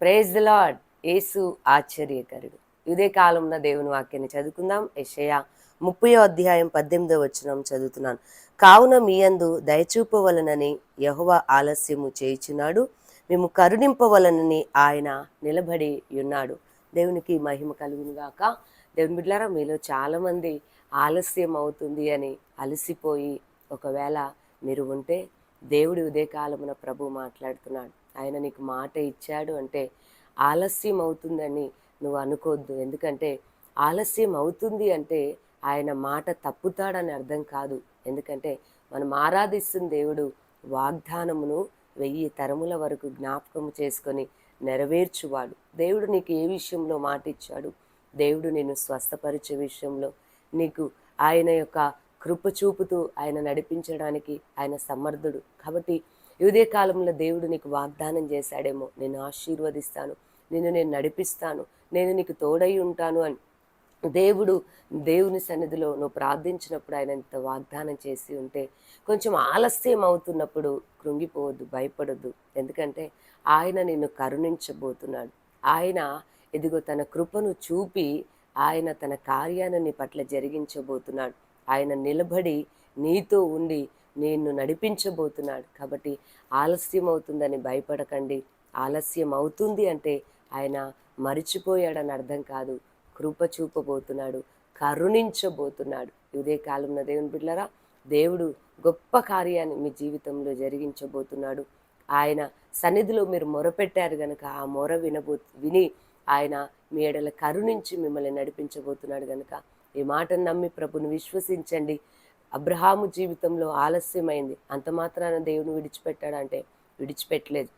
Praise the lord యేసు ఆశ్చర్యకరుడు. ఇదే కాలంలో దేవుని వాక్యాన్ని చదువుకుందాం. యషయ ముప్పై అధ్యాయం పద్దెనిమిదో వచనం చదువుతున్నాను. కావున మీ యందు దయచూపవలనని యహోవ ఆలస్యము చేయుచున్నాడు. మేము కరుణింపవలనని ఆయన నిలబడి ఉన్నాడు. దేవునికి మహిమ కలుగునుగాక దేవుని బిడ్లారా మీలో చాలామంది ఆలస్యం అవుతుంది అని అలసిపోయి ఒకవేళ మీరు ఉంటే దేవుడి ఉదయకాలమున ప్రభు మాట్లాడుతున్నాడు. ఆయన నీకు మాట ఇచ్చాడు అంటే ఆలస్యం అవుతుందని నువ్వు అనుకోవద్దు ఎందుకంటే ఆలస్యం అవుతుంది అంటే ఆయన మాట తప్పుతాడని అర్థం కాదు. ఎందుకంటే మనం ఆరాధిస్తున్న దేవుడు వాగ్దానమును వెయ్యి తరముల వరకు జ్ఞాపకం చేసుకొని నెరవేర్చువాడు. దేవుడు నీకు ఏ విషయంలో మాట ఇచ్చాడు? దేవుడు నిన్ను స్వస్థపరిచే విషయంలో నీకు ఆయన యొక్క కృప చూపుతూ ఆయన నడిపించడానికి ఆయన సమర్థుడు. కాబట్టి ఇదే కాలంలో దేవుడు నీకు వాగ్దానం చేశాడేమో. నేను ఆశీర్వదిస్తాను. నిన్ను నేను నడిపిస్తాను. నేను నీకు తోడై ఉంటాను అని. దేవుడు దేవుని సన్నిధిలో నువ్వు ప్రార్థించినప్పుడు ఆయన ఇంత వాగ్దానం చేసి ఉంటే కొంచెం ఆలస్యం అవుతున్నప్పుడు కృంగిపోవద్దు భయపడొద్దు. ఎందుకంటే ఆయన నిన్ను కరుణించబోతున్నాడు. ఆయన ఇదిగో తన కృపను చూపి ఆయన తన కార్యాన్ని నీ పట్ల జరిగించబోతున్నాడు. ఆయన నిలబడి నీతో ఉండి నిన్ను నడిపించబోతున్నాడు. కాబట్టి ఆలస్యం అవుతుందని భయపడకండి. ఆలస్యం అవుతుంది అంటే ఆయన మరిచిపోయాడని అర్థం కాదు. కృప చూపబోతున్నాడు. కరుణించబోతున్నాడు. ఇదే కాలంలో దేవుని బిడ్డలారా దేవుడు గొప్ప కార్యాన్ని మీ జీవితంలో జరిగించబోతున్నాడు. ఆయన సన్నిధిలో మీరు మొరపెట్టారు కనుక ఆ మొర వినబో విని ఆయన మీ ఎడల కరుణించి మిమ్మల్ని నడిపించబోతున్నాడు గనుక ఈ మాటను నమ్మి ప్రభుని విశ్వసించండి. అబ్రహాము జీవితంలో ఆలస్యమైంది. అంత మాత్రాన దేవుని విడిచిపెట్టాడంటే విడిచిపెట్టలేదు.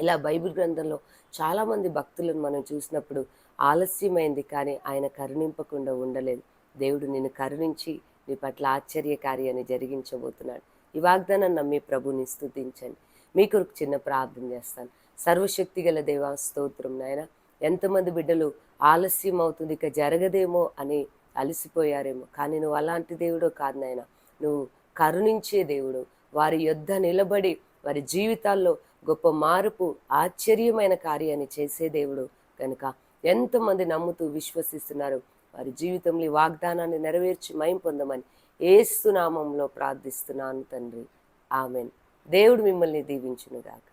ఇలా బైబిల్ గ్రంథంలో చాలామంది భక్తులను మనం చూసినప్పుడు ఆలస్యమైంది కానీ ఆయన కరుణింపకుండా ఉండలేదు. దేవుడు నిన్ను కరుణించి నీ పట్ల ఆశ్చర్య కార్యాన్ని జరిగించబోతున్నాడు. ఈ వాగ్దానం నమ్మి ప్రభుని స్థుతించండి మీ కొరకు చిన్న ప్రార్థన చేస్తాను. సర్వశక్తి గల దేవా స్తోత్రం నాయన. ఎంతమంది బిడ్డలు ఆలస్యం అవుతుంది ఇక జరగదేమో అని అలసిపోయారేమో. కానీ నువ్వు అలాంటి దేవుడో కాదు నాయన. నువ్వు కరుణించే దేవుడు. వారి యుద్ధ నిలబడి వారి జీవితాల్లో గొప్ప మార్పు ఆశ్చర్యమైన కార్యాన్ని చేసే దేవుడు కనుక. ఎంతమంది నమ్ముతూ విశ్వసిస్తున్నారు. వారి జీవితంలో ఈ వాగ్దానాన్ని నెరవేర్చి మయం పొందమని ఏసునామంలో ప్రార్థిస్తున్నాను తండ్రి. ఆమెన్. దేవుడు మిమ్మల్ని దీవించునుగాక.